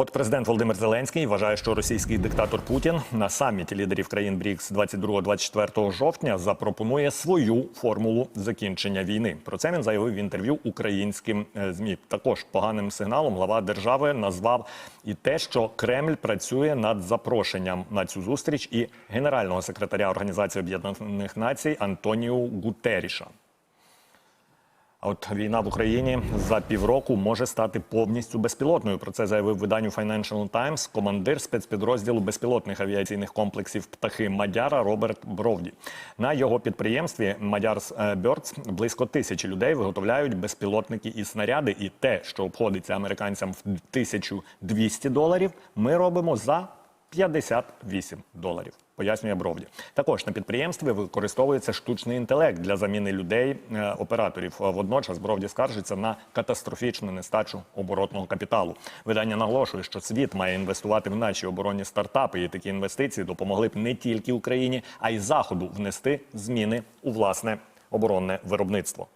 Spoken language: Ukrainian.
От президент Володимир Зеленський вважає, що російський диктатор Путін на саміті лідерів країн БРІКС 22-24 жовтня запропонує свою формулу закінчення війни. Про це він заявив в інтерв'ю українським е, змі. Також поганим сигналом глава держави назвав і те, що Кремль працює над запрошенням на цю зустріч і генерального секретаря Організації Об'єднаних Націй Антоніу Гутеріша. От війна в Україні за півроку може стати повністю безпілотною. Про це заявив виданню Financial Times командир спецпідрозділу безпілотних авіаційних комплексів птахи Мадяра Роберт Бровді. На його підприємстві Мадярс Бьордс близько тисячі людей виготовляють безпілотники і снаряди. І те, що обходиться американцям в 1200 доларів, ми робимо за 58 доларів. Пояснює Бровді. Також на підприємстві використовується штучний інтелект для заміни людей е, операторів. Водночас Бровді скаржиться на катастрофічну нестачу оборотного капіталу. Видання наголошує, що світ має інвестувати в наші оборонні стартапи, і такі інвестиції допомогли б не тільки Україні, а й заходу внести зміни у власне оборонне виробництво.